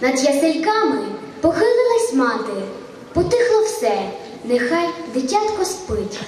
Над ясельками похилилась мати, потихло все, нехай дитятко спить.